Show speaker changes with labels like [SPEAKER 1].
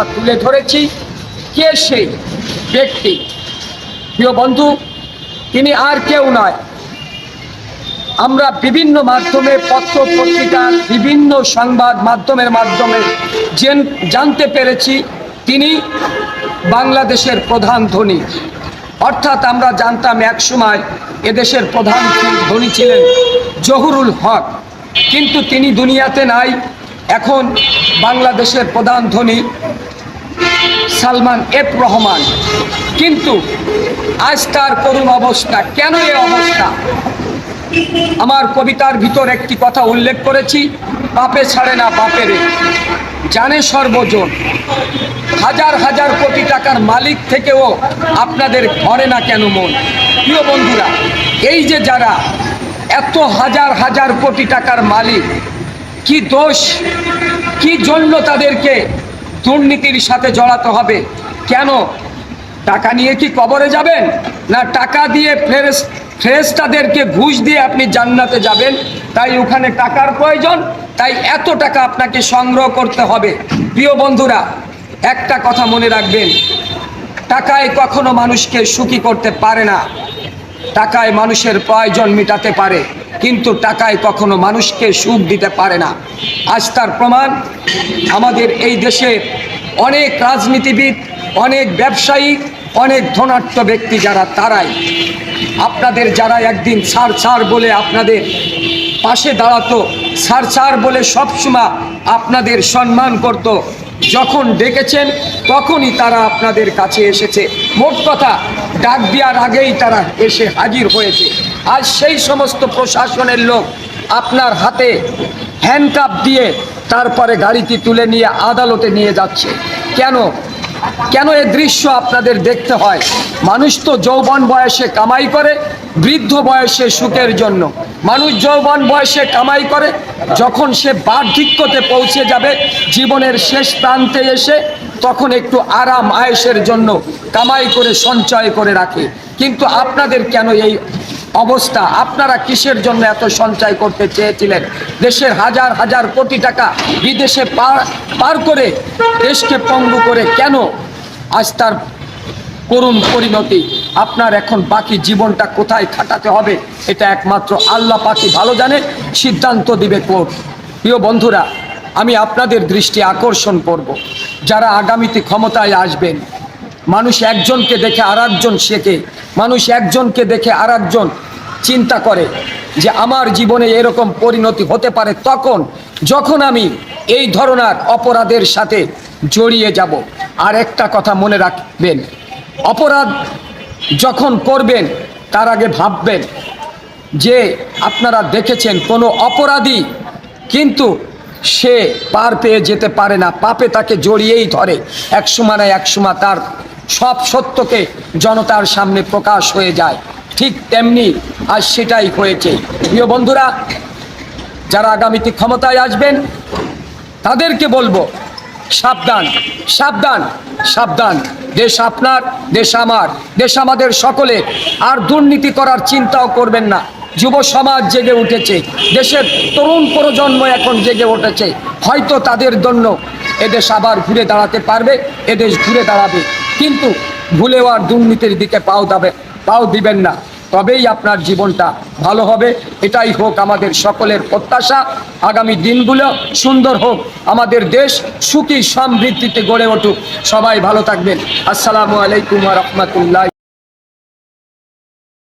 [SPEAKER 1] কথা তুলে ধরেছি, কে সেই ব্যক্তি? প্রিয় বন্ধু, তিনি আর কেউ নয়। আমরা বিভিন্ন মাধ্যমে পত্র পত্রিকার বিভিন্ন সংবাদ মাধ্যমের মাধ্যমে জেন- জানতে পেরেছি, তিনি বাংলাদেশের প্রধান ধনী। অর্থাৎ আমরা জানতাম এক সময় এদেশের প্রধান ধনী ছিলেন? জহুরুল হক। কিন্তু তিনি দুনিয়াতে নাই, এখন বাংলাদেশের প্রধান ধনী। সালমান এফ রহমান। কিন্তু আজ তার করুণ অবস্থা, কেন এই অবস্থা? আমার কবিতার ভিতর একটি কথা উল্লেখ করেছি পাপে ছাড়ে না বাপেরে জানে সর্বজন, হাজার হাজার কোটি টাকার মালিক থেকেও আপনাদের ঘরে না কেন মন? প্রিয় বন্ধুরা, এই যে যারা এত হাজার হাজার কোটি টাকার মালিক, কি দোষ, কি জন্য তাদেরকে দুর্নীতির সাথে জড়াতে হবে। কেন? টাকা নিয়ে কি কবরে যাবেন? না টাকা দিয়ে ফ্রেস ফ্রেস্তাদেরকে ঘুষ দিয়ে আপনি জান্নাতে যাবেন? তাই ওখানে টাকার প্রয়োজন, তাই এত টাকা আপনাকে সংগ্রহ করতে হবে। প্রিয় বন্ধুরা, একটা কথা মনে রাখবেন। টাকায় কখনো মানুষকে সুখী করতে পারে না। টাকায় মানুষের প্রয়োজন মেটাতে পারে। কিন্তু টাকায় কখনো মানুষকে সুখ দিতে পারে না। আজ তার প্রমাণ, আমাদের এই দেশে অনেক রাজনীতিবিদ, অনেক ব্যবসায়ী, অনেক ধনাঢ্য ব্যক্তি যারা তারাই। আপনাদের যারা একদিন সার সার বলে আপনাদের পাশে দাঁড়াতো সার সার বলে সবসময় আপনাদের সম্মান করত, যখন ডেকেছেন তখনই তারা আপনাদের কাছে এসেছে। মোট কথা ডাক দেওয়ার আগেই তারা এসে হাজির হয়েছে। আজ সেই সমস্ত প্রশাসনের লোক আপনার হাতে হ্যান্ডকাপ দিয়ে তারপরে গাড়িটি তুলে নিয়ে আদালতে নিয়ে যাচ্ছে। কেন? কেন এ দৃশ্য আপনাদের দেখতে হয়? মানুষ তো যৌবন বয়সে কামাই করে, বৃদ্ধ বয়সে সুখের জন্য। মানুষ যৌবন বয়সে কামাই করে, যখন সে বার্ধক্যতে পৌঁছে যাবে, জীবনের শেষ প্রান্তে এসে তখন একটু আরাম, আয়েসের জন্য কামাই করে, সঞ্চয় করে রাখে। কিন্তু আপনাদের কেন এই অবস্থা। আপনারা কিসের জন্য এত সঞ্চয় করতে চেয়েছিলেন? দেশের হাজার হাজার কোটি টাকা বিদেশে পার পার করে দেশকে পঙ্গু করে কেন? আজ তার করুণ পরিণতি। আপনার এখন বাকি জীবনটা কোথায় খাটাতে হবে? এটা একমাত্র আল্লাহ পাকি ভালো জানে, সিদ্ধান্ত দিবে কোর্ট প্রিয় বন্ধুরা, আমি আপনাদের দৃষ্টি আকর্ষণ করব। যারা আগামীতে ক্ষমতায় আসবেন মানুষ একজনকে দেখে আর একজন শেখে, মানুষ একজনকে দেখে আর একজন চিন্তা করে যে আমার জীবনে এরকম পরিণতি হতে পারে তখন, যখন আমি এই ধরনের অপরাধের সাথে জড়িয়ে যাব। আর একটা কথা মনে রাখবেন, অপরাধ যখন করবেন, তার আগে ভাববেন যে আপনারা দেখেছেন কোনো অপরাধী কিন্তু সে পার পেয়ে যেতে পারে না, পাপে তাকে জড়িয়েই ধরে। এক সময় না এক সময় তার সব সত্যকে জনতার সামনে প্রকাশ হয়ে যায়। ঠিক তেমনি আর সেটাই হয়েছে। প্রিয় বন্ধুরা, যারা আগামীতে ক্ষমতায় আসবেন, তাদেরকে বলব, সাবধান সাবধান সাবধান। দেশ আপনার, দেশ আমার। দেশ আমাদের সকলে। আর দুর্নীতি করার চিন্তাও করবেন না। যুব সমাজ জেগে উঠেছে। দেশের তরুণ প্রজন্ম এখন জেগে উঠেছে। হয়তো তাদের জন্য এদেশ আবার ঘুরে দাঁড়াতে পারবে এদেশ ঘুরে দাঁড়াবে। কিন্তু ভুলেও আর দুর্নীতির দিকে পাও দাবে, পাও দিবেন না। তবেই আপনার জীবনটা ভালো হবে। এটাই হোক আমাদের সকলের প্রত্যাশা। আগামী দিনগুলো সুন্দর হোক। আমাদের দেশ সুখী, সমৃদ্ধিতে গড়ে উঠুক। সবাই ভালো থাকবেন। আসসালামু আলাইকুম রহমতুল্লাহ।